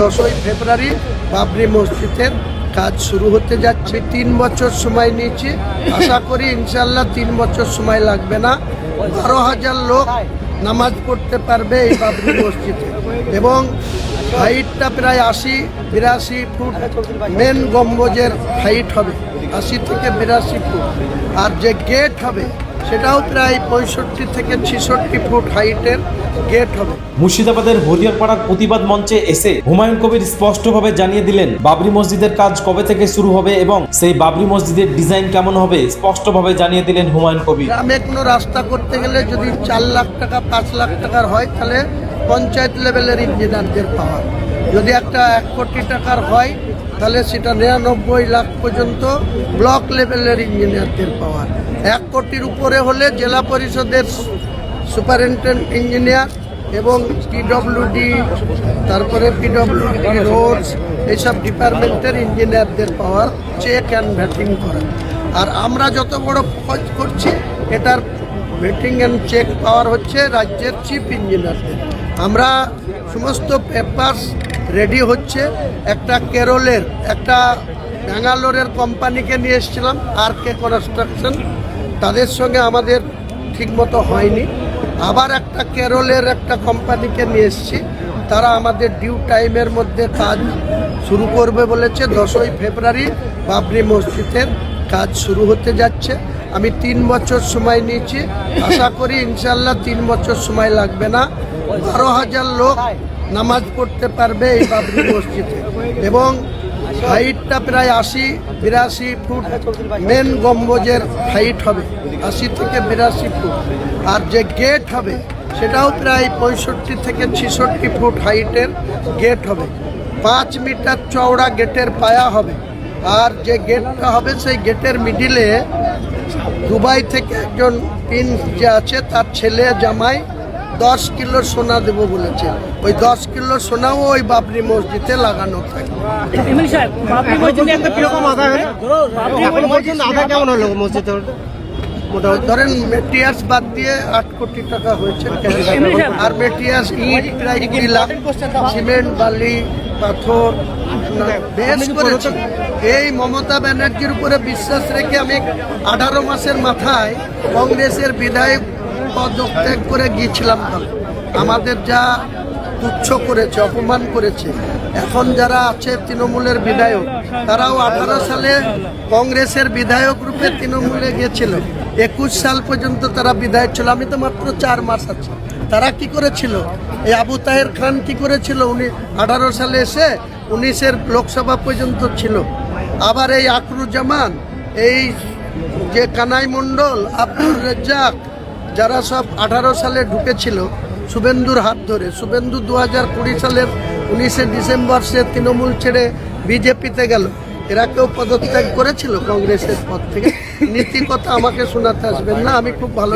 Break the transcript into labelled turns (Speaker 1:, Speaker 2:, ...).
Speaker 1: দশই ফেব্রুয়ারি বাবরি মসজিদের কাজ শুরু হতে যাচ্ছে। তিন বছর সময় নিয়েছি। আশা করি ইনশাল্লাহ তিন বছর সময় লাগবে না। বারো হাজার লোক নামাজ পড়তে পারবে এই বাবরি মসজিদে। এবং হাইটটা প্রায় আশি, বিরাশি ফুট মেন গম্বুজের হাইট হবে, আশি থেকে বিরাশি ফুট। আর যে গেট হবে সেটাও প্রায় পঁয়ষট্টি থেকে ছেষট্টি ফুট হাইটের গেট হবে।
Speaker 2: মুর্শিদাবাদের হরিয়ারপাড়ার প্রতিবাদ মঞ্চে এসে হুমায়ুন কবির স্পষ্টভাবে জানিয়ে দিলেন বাবরি মসজিদের কাজ কবে থেকে শুরু হবে এবং সেই বাবরি মসজিদের ডিজাইন কেমন হবে স্পষ্টভাবে জানিয়ে দিলেন হুমায়ুন কবির।
Speaker 1: গ্রামে কোনো রাস্তা করতে গেলে যদি চার লাখ টাকা পাঁচ লাখ টাকার হয় তাহলে পঞ্চায়েত লেভেলের ইঞ্জিনিয়ারদের পাওয়া। যদি একটা এক কোটি টাকার হয় তাহলে সেটা নিরানব্বই লাখ পর্যন্ত ব্লক লেভেলের ইঞ্জিনিয়ারদের পাওয়া এক কোটির উপরে হলে জেলা পরিষদের সুপারিনটেন্ডেন্ট ইঞ্জিনিয়ার এবং পিডব্লিউডি তারপরে পিডব্লিউডি রোডস, এইসব ডিপার্টমেন্টের ইঞ্জিনিয়ারদের পাওয়ার চেক অ্যান্ড ভ্যাটিং করা। আর আমরা যত বড় খোঁজ করছি, এটার ভেটিং অ্যান্ড চেক পাওয়ার হচ্ছে রাজ্যের চিফ ইঞ্জিনিয়ারদের আমরা সমস্ত পেপারস রেডি হচ্ছে। একটা কেরলের, একটা ব্যাঙ্গালোরের কোম্পানিকে নিয়ে এসেছিলাম আর কে কনস্ট্রাকশন তাদের সঙ্গে আমাদের ঠিকমতো হয়নি। আবার একটা কেরলের একটা কোম্পানিকে নিয়ে এসেছি। তারা আমাদের ডিউ টাইমের মধ্যে কাজ শুরু করবে বলেছে। দশই ফেব্রুয়ারি বাবরি মসজিদের কাজ শুরু হতে যাচ্ছে। আমি তিন বছর সময় নিয়েছি। আশা করি ইনশাল্লাহ তিন বছর সময় লাগবে না। বারো হাজার লোক নামাজ পড়তে পারবে এই বাবরি মসজিদে। এবং হাইটটা প্রায় আশি, বিরাশি ফুট মেন গম্বুজের হাইট হবে, আশি থেকে বিরাশি ফুট। আর যে গেট হবে, সেটাও প্রায় পঁয়ষট্টি থেকে ছেষট্টি ফুট হাইটের গেট হবে। পাঁচ মিটার চওড়া গেটের পায়া হবে। আর যে গেটটা হবে, সেই গেটের মিডিলে দুবাই থেকে একজন প্রিন্স যে আছে, তার ছেলে জামাই দশ কিলো সোনা দেবো বলেছে। ওই দশ কিলো সোনাও ওই বাবরি মসজিদে লাগানো
Speaker 3: মসজিদের
Speaker 1: ধরেন মেটিয়াস বাদ দিয়ে আট কোটি টাকা হয়েছে। আর মেটিয়াস ইট প্রায় কুড়ি লাখ সিমেন্ট বালি পাথর বেশ করেছে। এই মমতা ব্যানার্জির উপরে বিশ্বাস রেখে আমি আঠারো মাসের মাথায় কংগ্রেসের বিধায়ক পদত্যাগ করে গিয়েছিলাম। আমাদের যা তুচ্ছ করেছে, অপমান করেছে, এখন যারা আছে তৃণমূলের বিধায়ক, তারাও আঠারো সালে কংগ্রেসের বিধায়ক রূপে তৃণমূলে গিয়েছিল। একুশ সাল পর্যন্ত তারা বিধায়ক ছিল। আমি তো মাত্র চার মাস আছি। তারা কি করেছিল? এই আবু তাহের খান কি করেছিল? উনি আঠারো সালে এসে উনিশের লোকসভা পর্যন্ত ছিল। আবার এই আকরুজ্জামান এই যে কানাই মণ্ডল আব্দুল রেজ্জাক যারা সব আঠারো সালে ঢুকেছিল শুভেন্দুর হাত ধরে। শুভেন্দু দু হাজার কুড়ি সালের উনিশে ডিসেম্বর সে তৃণমূল ছেড়ে বিজেপিতে গেল। এরা কেউ পদত্যাগ করেছিল কংগ্রেসের পদ থেকে? নীতি কথা আমাকে শোনাতে আসবেন না আমি খুব ভালো